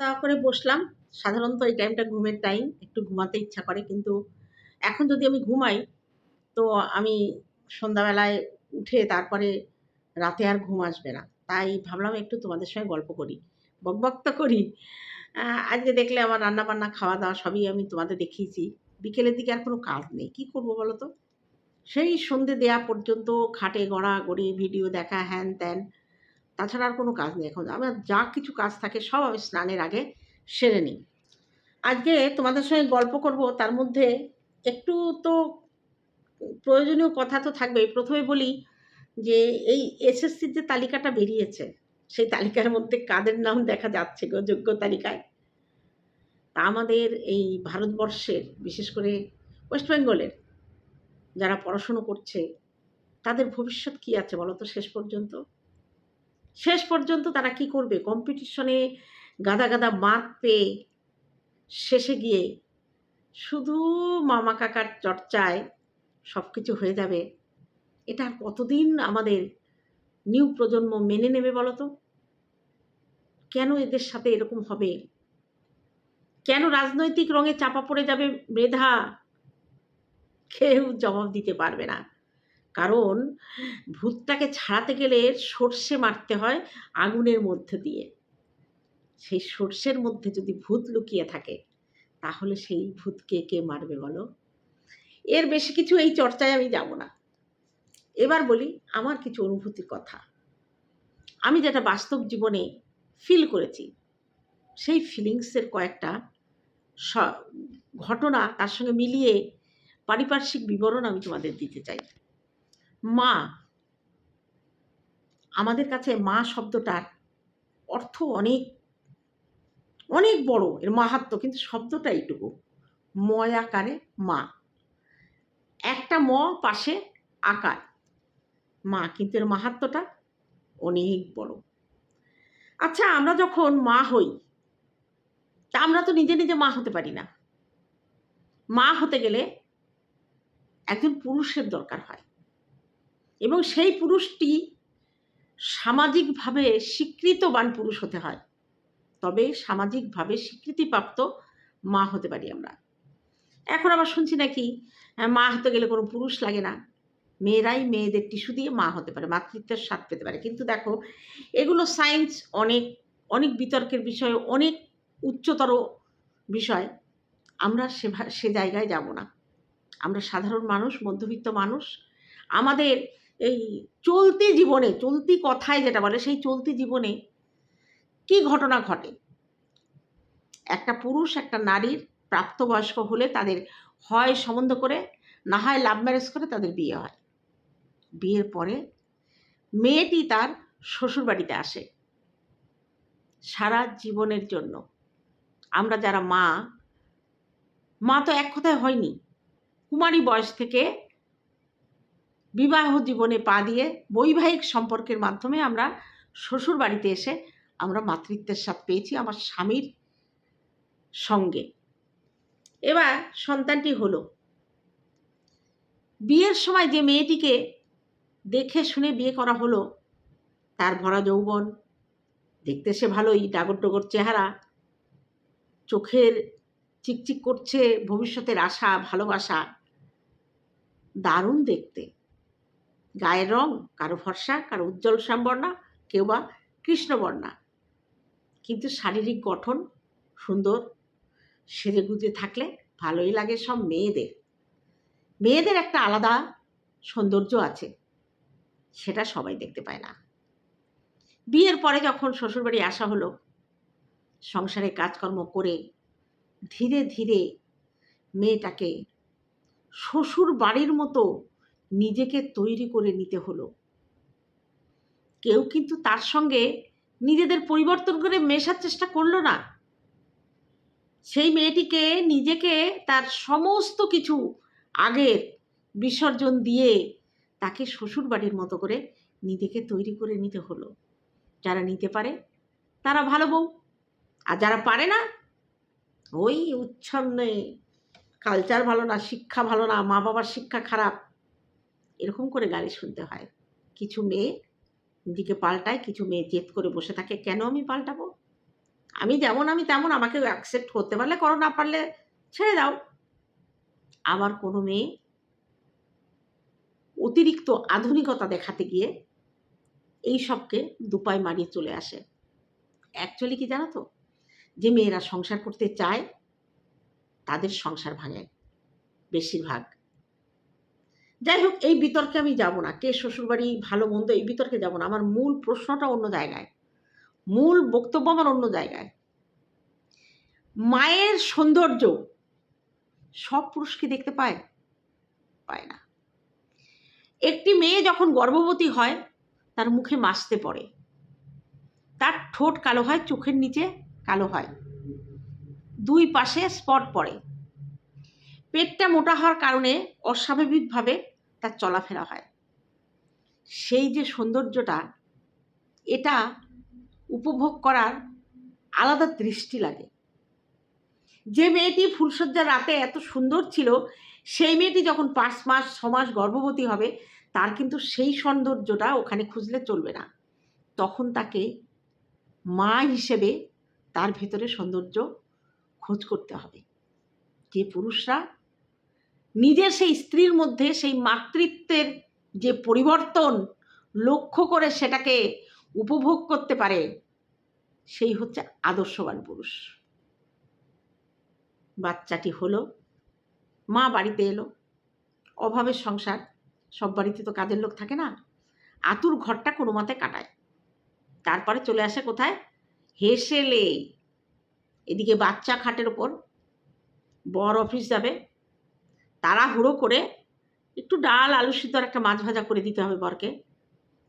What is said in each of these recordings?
তা করে বসলাম। সাধারণত এই টাইমটা ঘুমের টাইম একটু ঘুমাতে ইচ্ছা করে, কিন্তু এখন যদি আমি ঘুমাই, তো আমি সন্ধ্যাবেলায় উঠে তারপরে রাতে আর ঘুম আসবে না। তাই ভাবলাম একটু তোমাদের সঙ্গে গল্প করি, বকবক তো করি। আজকে দেখলে আমার রান্না বান্না খাওয়া দাওয়া সবই আমি তোমাদের দেখিয়েছি। বিকেলের দিকে আর কোনো কাজ নেই। কী করব বলো তো? সেই সন্ধে দেয়া পর্যন্ত খাটে গড়া গড়ি ভিডিও দেখা হ্যান ত্যান তাছাড়া আর কোনো কাজ নেই এখন। আমার যা কিছু কাজ থাকে সব আমি স্নানের আগে সেরে নিই। আজকে তোমাদের সঙ্গে গল্প করব, তার মধ্যে একটু তো প্রয়োজনীয় কথা তো থাকবেই। প্রথমে বলি যে এই এসএসসির যে তালিকাটা বেরিয়েছে, সেই তালিকার মধ্যে কাদের নাম দেখা যাচ্ছে যোগ্য তালিকায়? তা আমাদের এই ভারতবর্ষের, বিশেষ করে ওয়েস্ট বেঙ্গলের, যারা পড়াশুনো করছে, তাদের ভবিষ্যৎ কি আছে বলো তো শেষ পর্যন্ত? শেষ পর্যন্ত তারা কি করবে? কম্পিটিশনে গাদা গাদা মার্ক পেয়ে শেষে গিয়ে শুধু মামা কাকার চর্চায় সব কিছু হয়ে যাবে। এটা কতদিন আমাদের নিউ প্রজন্ম মেনে নেবে বলো তো? কেন এদের সাথে এরকম হবে? কেন রাজনৈতিক রঙে চাপা পড়ে যাবে মেধা? কেউ জবাব দিতে পারবে না। কারণ ভূতটাকে ছাড়াতে গেলে সর্ষে মারতে হয় আগুনের মধ্যে দিয়ে। সেই সর্ষের মধ্যে যদি ভূত লুকিয়ে থাকে, তাহলে সেই ভূতকে কে মারবে বলো? এর বেশি কিছু এই চর্চায় আমি যাব না। এবার বলি আমার কিছু অনুভূতির কথা। আমি যেটা বাস্তব জীবনে ফিল করেছি, সেই ফিলিংসের কয়েকটা স- ঘটনা তার সঙ্গে মিলিয়ে পারিপার্শ্বিক বিবরণ আমি তোমাদের দিতে চাই। মা। আমাদের কাছে মা শব্দটার অর্থ অনেক অনেক বড়, এর মাহাত্ম কিন্তু শব্দটা এইটুকু। ময় আকারে মা। একটা ম পাশে আকার। মা কিন্তু এর মাহাত্মটা অনেক বড়। আচ্ছা আমরা যখন মা হই, তা আমরা তো নিজে নিজে মা হতে পারি না। মা হতে গেলে একজন পুরুষের দরকার হয়। এবং সেই পুরুষটি সামাজিকভাবে স্বীকৃতবান পুরুষ হতে হয়। তবে সামাজিকভাবে স্বীকৃতিপ্রাপ্ত মা হতে পারি আমরা। এখন আবার শুনছি নাকি মা হতে গেলে কোনো পুরুষ লাগে না। মেয়েরাই মেয়েদের টিস্যু দিয়ে মা হতে পারে, মাতৃত্বের স্বাদ পেতে পারে। কিন্তু দেখো, এগুলো সায়েন্স অনেক অনেক বিতর্কের বিষয়, অনেক উচ্চতর বিষয়। আমরা সে সে জায়গায় যাব না। আমরা সাধারণ মানুষ, মধ্যবিত্ত মানুষ। আমাদের এই চলতি জীবনে, চলতি কথায় যেটা বলে সেই চলতি জীবনে কি ঘটনা ঘটে? একটা পুরুষ, একটা নারীর প্রাপ্তবয়স্ক হলে তাদের হয় সম্বন্ধ করে, না হয় লাভ ম্যারেজ করে তাদের বিয়ে হয়। বিয়ের পরে মেয়েটি তার শ্বশুরবাড়িতে আসে। সারা জীবনের জন্য। আমরা যারা মা মা তো এক কথায় হয়নি। কুমারী বয়স থেকে বিবাহ জীবনে পা দিয়ে বৈবাহিক সম্পর্কের মাধ্যমে আমরা শ্বশুর বাড়িতে এসে আমরা মাতৃত্বের স্বাদ পেয়েছি আমার স্বামীর সঙ্গে। এবার সন্তানটি হলো। বিয়ের সময় যে মেয়েটিকে দেখে শুনে বিয়ে করা হলো, তার ভরা যৌবন, দেখতে সে ভালোই, ডাগর ডগর চেহারা, চোখের চিকচিক করছে, ভবিষ্যতের আশা, ভালোবাসা, দারুণ দেখতে। গায়ের রং, কারও ফর্সা, কারও উজ্জ্বল শ্যামবর্ণা, কেউ বা কৃষ্ণবর্ণা। কিন্তু শারীরিক গঠন সুন্দর সেজে গুজে থাকলে ভালোই লাগে সব মেয়েদের। মেয়েদের একটা আলাদা সৌন্দর্য আছে, সেটা সবাই দেখতে পায় না। বিয়ের পরে যখন শ্বশুরবাড়ি আসা হলো, সংসারে কাজকর্ম করে ধীরে ধীরে মেয়েটাকে শ্বশুর বাড়ির মতো নিজেকে তৈরি করে নিতে হলো। কেউ কিন্তু তার সঙ্গে নিজেদের পরিবর্তন করে মেশার চেষ্টা করল না। সেই মেয়েটিকে নিজেকে তার সমস্ত কিছু আগের বিসর্জন দিয়ে তাকে শ্বশুর বাড়ির মতো করে নিজেকে তৈরি করে নিতে হলো। যারা নিতে পারে, তারা ভালো বউ। আর যারা পারে না, ওই উচ্ছন্নে। কালচার ভালো না, শিক্ষা ভালো না মা বাবার শিক্ষা খারাপ। এরকম করে গালি শুনতে হয়। কিছু মেয়ে দিকে পাল্টায়, কিছু মেয়ে জেদ করে বসে থাকে, কেন আমি পাল্টাবো? আমি যেমন আমি তেমন আমাকে অ্যাকসেপ্ট করতে পারলে, করো না পারলে ছেড়ে দাও। আবার কোনো মেয়ে অতিরিক্ত আধুনিকতা দেখাতে গিয়ে এই সবকে দুপায় মারিয়ে চলে আসে। অ্যাকচুয়ালি কি জানো তো? যে মেয়েরা সংসার করতে চায়, তাদের সংসার ভাঙে বেশিরভাগ। যাই হোক এই বিতর্কে আমি যাব না। কে শ্বশুরবাড়ি ভালো, মন্দ, এই বিতর্কে যাব না। আমার মূল প্রশ্নটা অন্য জায়গায়। মূল বক্তব্য আমার অন্য জায়গায়। মায়ের সৌন্দর্য সব পুরুষকে দেখতে পায়? পায় না। একটি মেয়ে যখন গর্ভবতী হয়, তার মুখে মাসতে পড়ে। তার ঠোঁট কালো হয়, চোখের নিচে কালো হয়। দুই পাশে স্পট পড়ে। পেটটা মোটা হওয়ার কারণে অস্বাভাবিকভাবে তার চলাফেরা হয়। সেই যে সৌন্দর্যটা, এটা উপভোগ করার আলাদা দৃষ্টি লাগে। যে মেয়েটি ফুলসজ্জার রাতে এত সুন্দর ছিল, সেই মেয়েটি যখন পাঁচ মাস, ছ মাস গর্ভবতী হবে, তার কিন্তু সেই সৌন্দর্যটা ওখানে খুঁজলে চলবে না। তখন তাকে মা হিসেবে তার ভেতরে সৌন্দর্য খোঁজ করতে হবে। যে পুরুষরা নিজের সেই স্ত্রীর মধ্যে সেই মাতৃত্বের যে পরিবর্তন লক্ষ্য করে সেটাকে উপভোগ করতে পারে, সেই হচ্ছে আদর্শবান পুরুষ। বাচ্চাটি হলো, মা বাড়িতে এলো, অভাবের সংসার, সব বাড়িতে তো কাজের লোক থাকে না, আতুর ঘরটা কোনো মতে কাটায়। তারপরে চলে আসে কোথায়? হেসেলে এদিকে বাচ্চা খাটের ওপর, বর অফিস যাবে তারা হুড়ো করে একটু ডাল, আলু সিদ্ধ আর একটা মাছ ভাজা করে দিতে হবে বরকে।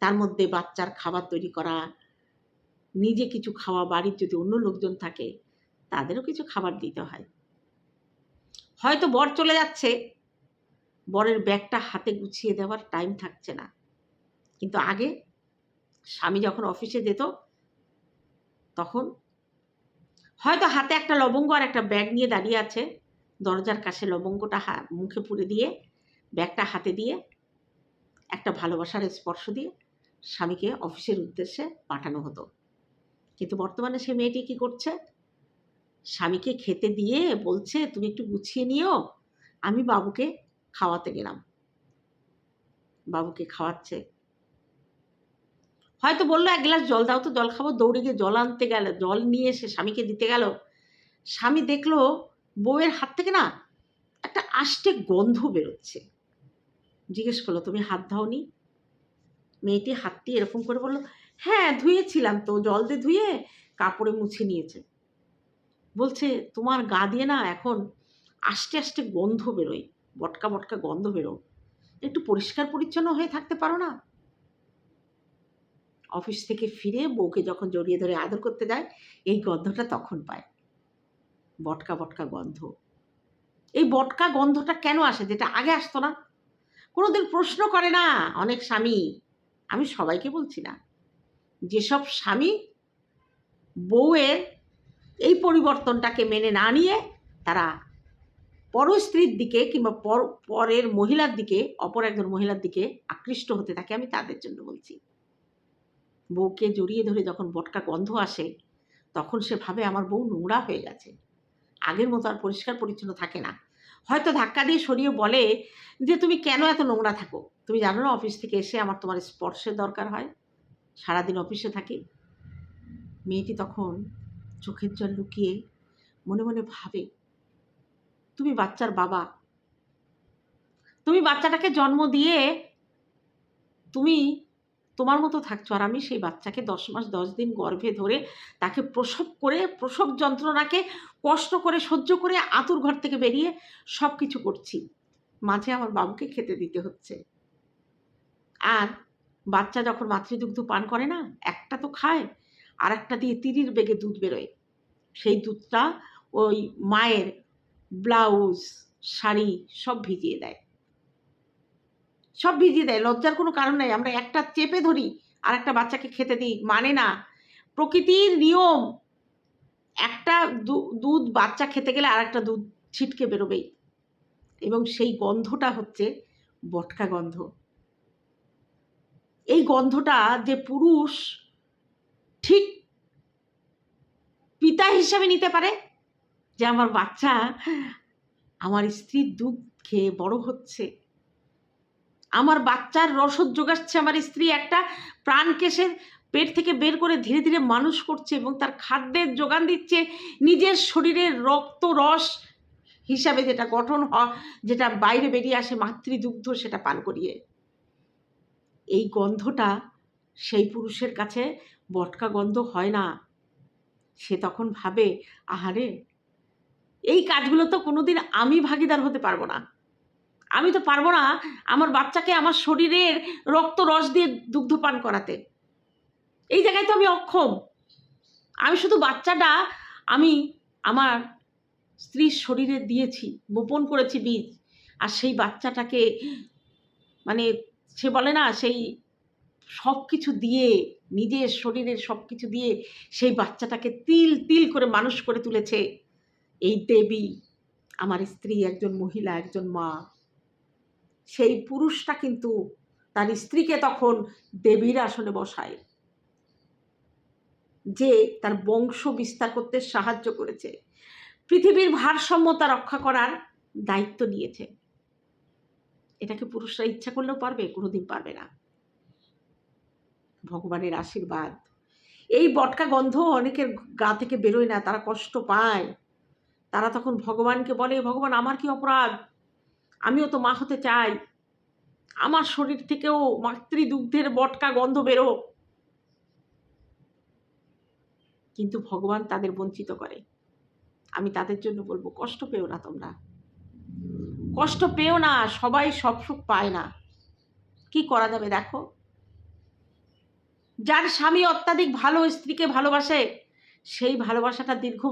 তার মধ্যে বাচ্চার খাবার তৈরি করা, নিজে কিছু খাওয়া, বাড়ির যদি অন্য লোকজন থাকে, তাদেরও কিছু খাবার দিতে হয়। হয়তো বর চলে যাচ্ছে, বরের ব্যাগটা হাতে গুছিয়ে দেওয়ার টাইম থাকছে না। কিন্তু আগে স্বামী যখন অফিসে যেত, তখন হয়তো হাতে একটা লবঙ্গ আর একটা ব্যাগ নিয়ে দাঁড়িয়ে আছে। দরজার কাছে লবঙ্গটা মুখে পুরে দিয়ে, ব্যাগটা হাতে দিয়ে, একটা ভালোবাসার স্পর্শ দিয়ে স্বামীকে অফিসের উদ্দেশ্যে পাঠানো হতো। কিন্তু বর্তমানে সে মেয়েটি কি করছে? স্বামীকে খেতে দিয়ে বলছে, তুমি একটু গুছিয়ে নিও, আমি বাবুকে খাওয়াতে গেলাম। বাবুকে খাওয়াচ্ছে। হয়তো বলল, এক গ্লাস জল দাও তো, জল খাব। দৌড়ে গিয়ে জল আনতে গেল, জল নিয়ে এসে স্বামীকে দিতে গেল। স্বামী দেখল বউয়ের হাত থেকে না একটা আষ্টে গন্ধ বেরোচ্ছে। জিজ্ঞেস করল, তুমি হাত ধাওনি মেয়েটি হাতটি এরকম করে বলল হ্যাঁ ধুয়েছিলাম তো, জল দিয়ে ধুয়ে কাপড়ে মুছে নিয়েছে। বলছে, তোমার গা দিয়ে না এখন আস্তে আস্তে গন্ধ বেরোয়, বটকা বটকা গন্ধ বেরো একটু পরিষ্কার পরিচ্ছন্ন হয়ে থাকতে পারো না? অফিস থেকে ফিরে বউকে যখন জড়িয়ে ধরে আদর করতে যায়, এই গন্ধটা তখন পায়। বটকা বটকা গন্ধ। এই বটকা গন্ধটা কেন আসে? যেটা আগে আসতো না। কোনোদিন প্রশ্ন করে না অনেক স্বামী। আমি সবাইকে বলছি না। যেসব স্বামী বউয়ের এই পরিবর্তনটাকে মেনে না নিয়ে তারা পর স্ত্রীর দিকে কিংবা পর, পরের মহিলার দিকে, অপর একজন মহিলার দিকে আকৃষ্ট হতে থাকে আমি তাদের জন্য বলছি। বউকে জড়িয়ে ধরে যখন বটকা গন্ধ আসে, তখন সে ভাবে আমার বউ নোংরা হয়ে গেছে। আগের মতো আর পরিষ্কার পরিচ্ছন্ন থাকে না। হয়তো ধাক্কা দিয়ে সরিয়ে বলে যে, তুমি কেন এত নোংরা থাকো? তুমি জানো না অফিস থেকে এসে আমার তোমার স্পর্শের দরকার হয়? সারাদিন অফিসে থাকি? মেয়েটি তখন চোখের জল লুকিয়ে মনে মনে ভাবে, তুমি বাচ্চার বাবা। তুমি বাচ্চাটাকে জন্ম দিয়ে তুমি তোমার মতো থাকছো আর আমি সেই বাচ্চাকে দশ মাস, দশ দিন গর্ভে ধরে তাকে প্রসব করে, প্রসব যন্ত্রণাকে কষ্ট করে, সহ্য করে আতুর ঘর থেকে বেরিয়ে সব কিছু করছি। মাঝে আমার বাবুকে খেতে দিতে হচ্ছে। আর বাচ্চা যখন মাতৃদুগ্ধ পান করে না, একটা তো খায় আর একটা দিয়ে তিরির বেগে দুধ বেরোয়। সেই দুধটা ওই মায়ের ব্লাউজ, শাড়ি সব ভিজিয়ে দেয়। সব ভিজিয়ে দেয়, লজ্জার কোনো কারণ নাই। আমরা একটা চেপে ধরি আর একটা বাচ্চাকে খেতে দিই মানে না। প্রকৃতির নিয়ম, একটা দুধ বাচ্চা খেতে গেলে আর একটা দুধ ছিটকে বেরোবেই। এবং সেই গন্ধটা হচ্ছে বটকা গন্ধ। এই গন্ধটা যে পুরুষ ঠিক পিতা হিসাবে নিতে পারে যে, আমার বাচ্চা, আমার স্ত্রীর দুধ খেয়ে বড় হচ্ছে। আমার বাচ্চার রসদ যোগাচ্ছে, আমার স্ত্রী একটা প্রাণকে সে পেট থেকে বের করে ধীরে ধীরে মানুষ করছে এবং তার খাদ্যের যোগান দিচ্ছে। নিজের শরীরের রক্ত রস হিসাবে যেটা গঠন হয়, যেটা বাইরে বেরিয়ে আসে মাতৃদুগ্ধ, সেটা পান করিয়ে। এই গন্ধটা সেই পুরুষের কাছে বটকা গন্ধ হয় না। সে তখন ভাবে, আহারে, এই কাজগুলো তো কোনোদিন আমি ভাগিদার হতে পারব না। আমি তো পারব না আমার বাচ্চাকে আমার শরীরের রক্ত রস দিয়ে দুগ্ধ পান করাতে। এই জায়গায় তো আমি অক্ষম। আমি শুধু বাচ্চাটা আমি আমার স্ত্রীর শরীরে দিয়েছি, বোপন করেছি বীজ। আর সেই বাচ্চাটাকে মানে সে বলে না, সেই সব কিছু দিয়ে, নিজের শরীরের সব কিছু দিয়ে সেই বাচ্চাটাকে তিল তিল করে মানুষ করে তুলেছে। এই দেবী, আমার স্ত্রী একজন মহিলা, একজন মা। সেই পুরুষটা কিন্তু তার স্ত্রীকে তখন দেবীর আসনে বসায়, যে তার বংশ বিস্তার করতে সাহায্য করেছে। পৃথিবীর ভারসাম্যতা রক্ষা করার দায়িত্ব নিয়েছে। এটাকে পুরুষরা ইচ্ছা করলেও পারবে, কোনোদিন পারবে না। ভগবানের আশীর্বাদ। এই বটকা গন্ধ অনেকের গা থেকে বেরোয় না, তারা কষ্ট পায়। তারা তখন ভগবানকে বলে, ভগবান, আমার কি অপরাধ? আমিও তো মা হতে চাই। আমার শরীর থেকেও মাতৃদুগ্ধের বটকা গন্ধ বেরো কিন্তু ভগবান তাদের বঞ্চিত করে। আমি তাদের জন্য বলব, কষ্ট পেও না তোমরা। কষ্ট পেও না, সবাই সব সুখ পায় না। কি করা যাবে দেখো? যার স্বামী অত্যাধিক ভালো স্ত্রীকে ভালোবাসে, সেই ভালোবাসাটা দীর্ঘ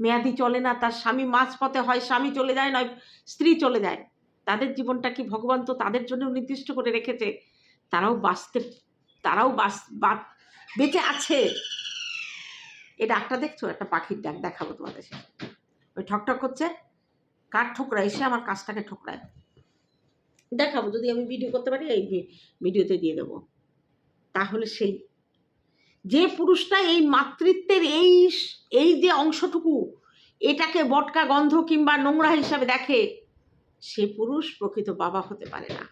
মেয়াদি চলে না। তার স্বামী মাঝপথে হয়, স্বামী চলে যায় নয়, স্ত্রী চলে যায়। তাদের জীবনটা কি ভগবান তো তাদের জন্য নির্দিষ্ট করে রেখেছে। তারাও বাঁচতে, তারাও বাস বা- বেঁচে আছে। এই ডাকটা দেখছ? একটা পাখির ডাক দেখাবো তোমাদের সাথে। ওই ঠকঠক করছে। কার ঠোকরায়? এসে আমার কাজটাকে ঠোকরায়। দেখাবো, যদি আমি ভিডিও করতে পারি, এই ভিডিওতে দিয়ে দেবো। তাহলে সেই, যে পুরুষটা এই মাতৃত্বের এই এই যে অংশটুকু, এটাকে বটকা, গন্ধ কিংবা নোংরা হিসাবে দেখে সে পুরুষ প্রকৃত বাবা হতে পারে না।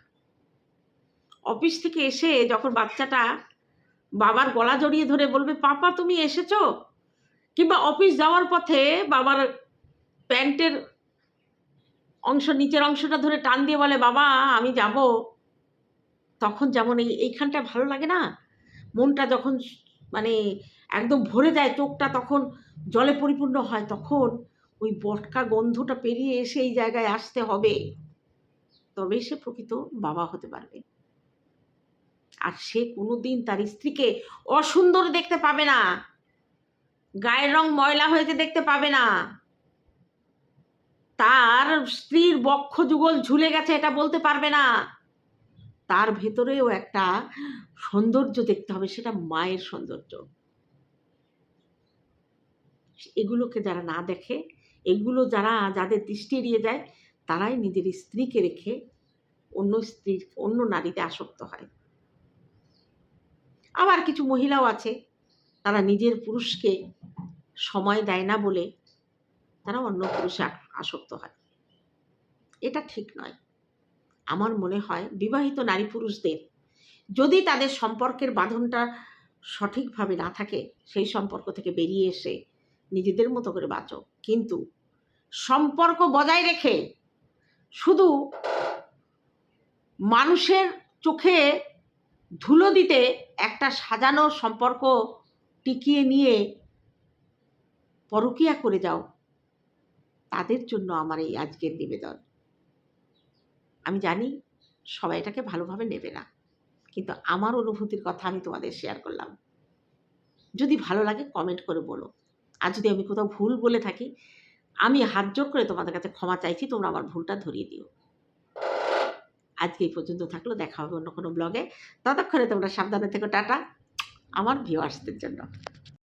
অফিস থেকে এসে যখন বাচ্চাটা বাবার গলা জড়িয়ে ধরে বলবে, পাপা, তুমি এসেছ? কিংবা অফিস যাওয়ার পথে বাবার প্যান্টের অংশ, নিচের অংশটা ধরে টান দিয়ে বলে, বাবা, আমি যাব। তখন যেমন এই এইখানটা ভালো লাগে না? মনটা যখন মানে একদম ভরে যায়, চোখটা তখন জলে পরিপূর্ণ হয়, তখন ওই বটকা গন্ধটা পেরিয়ে এসে এই জায়গায় আসতে হবে। তবেই সে প্রকৃত বাবা হতে পারবে। আর সে কোনোদিন তার স্ত্রীকে অসুন্দর দেখতে পাবে না। গায়ের রং ময়লা হয়েছে দেখতে পাবে না। তার স্ত্রীর বক্ষ যুগল ঝুলে গেছে এটা বলতে পারবে না। তার ভেতরেও একটা সৌন্দর্য দেখতে হবে, সেটা মায়ের সৌন্দর্য। এগুলোকে যারা না দেখে এগুলো যারা, যাদের দৃষ্টি এড়িয়ে যায়, তারাই নিজের স্ত্রীকে রেখে অন্য স্ত্রীর অন্য নারীতে আসক্ত হয়। আবার কিছু মহিলাও আছে, তারা নিজের পুরুষকে সময় দেয় না বলে তারা অন্য পুরুষে আসক্ত হয়। এটা ঠিক নয়। আমার মনে হয় বিবাহিত নারী পুরুষদের, যদি তাদের সম্পর্কের বাঁধনটা সঠিকভাবে না থাকে, সেই সম্পর্ক থেকে বেরিয়ে এসে নিজেদের মতো করে বাঁচো। কিন্তু সম্পর্ক বজায় রেখে শুধু মানুষের চোখে ধুলো দিতে একটা সাজানো সম্পর্ক টিকিয়ে নিয়ে পরকিয়া করে যাও, তাদের জন্য আমার এই আজকের নিবেদন। আমি জানি সবাই এটাকে ভালোভাবে নেবে না, কিন্তু আমার অনুভূতির কথা আমি তোমাদের শেয়ার করলাম। যদি ভালো লাগে কমেন্ট করে বলো। আর যদি আমি কোথাও ভুল বলে থাকি, আমি হাত জোর করে তোমাদের কাছে ক্ষমা চাইছি, তোমরা আমার ভুলটা ধরিয়ে দিও। আজকে এই পর্যন্ত থাকল, দেখা হবে অন্য কোনো ব্লগে ততক্ষণে তোমরা সাবধানে থেকো, টাটা। আমার ভিউয়ার্সদের জন্য।